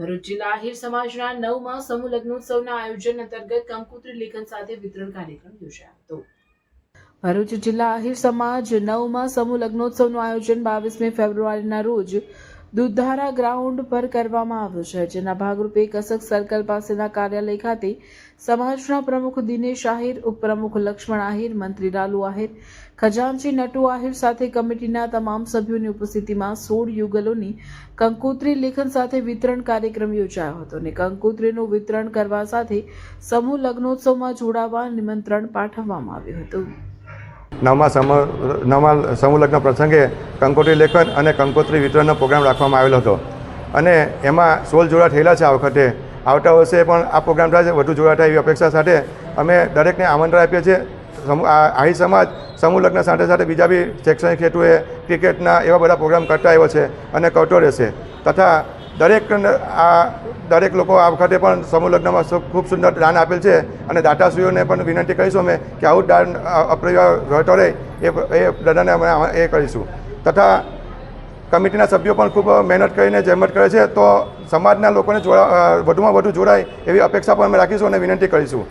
ભરૂચ જિલ્લા આહિર સમાજના નવમાં સમૂહ લગ્નોત્સવના આયોજન અંતર્ગત કંકુત્રી લેખન સાથે વિતરણ કાર્યક્રમ યોજાયો હતો. ભરૂચ જિલ્લા આહિર સમાજ નવમાં સમૂહ લગ્નોત્સવનું આયોજન બાવીસમી ફેબ્રુઆરીના રોજ દુધારા ગ્રાઉન્ડ પર કરવામાં આવ્યું છે, જેના ભાગરૂપે કસક સર્કલ પાસેના કાર્યાલય ખાતે સમાજના પ્રમુખ દિનેશ આહિર, ઉપપ્રમુખ લક્ષ્મણ આહિર, મંત્રી લાલુ આહિર, ખજાનચી નટુ આહિર સાથે કમિટીના તમામ સભ્યોની ઉપસ્થિતિમાં સોળ યુગલોની કંકોત્રી લેખન સાથે વિતરણ કાર્યક્રમ યોજાયો હતો અને કંકોત્રીનું વિતરણ કરવા સાથે સમૂહ લગ્નોત્સવમાં જોડાવા નિમંત્રણ પાઠવવામાં આવ્યું હતું. નવમા સમ, નવમા સમૂહલગ્ન પ્રસંગે કંકોત્રી લેખન અને કંકોત્રી વિતરણનો પ્રોગ્રામ રાખવામાં આવેલો હતો. અને એમાં સોળ જોડા થયેલા છે આ વખતે. આવતા વર્ષે પણ આ પ્રોગ્રામ થાય વધુ જોડા થાય એવી અપેક્ષા સાથે અમે દરેકને આમંત્રણ આપીએ છીએ. આહી સમાજ સમૂહ લગ્ન સાથે સાથે બીજા બી શૈક્ષણિક હેતુએ, ક્રિકેટના એવા બધા પ્રોગ્રામ કરતા આવ્યો છે અને કરતો રહેશે. તથા દરેક આ દરેક લોકો આ વખતે પણ સમૂહ લગ્નમાં ખૂબ સુંદર દાન આપેલ છે અને દાતાશ્રીઓને પણ વિનંતી કરીશું અમે કે આવું દાન અ, અપ્રિય રહેતો રહે એ એ દાદાને અમે એ કરીશું. તથા કમિટીના સભ્યો પણ ખૂબ મહેનત કરીને જહેમત કરે છે તો સમાજના લોકોને જોડા વધુમાં વધુ જોડાય એવી અપેક્ષા પણ અમે રાખીશું અને વિનંતી કરીશું.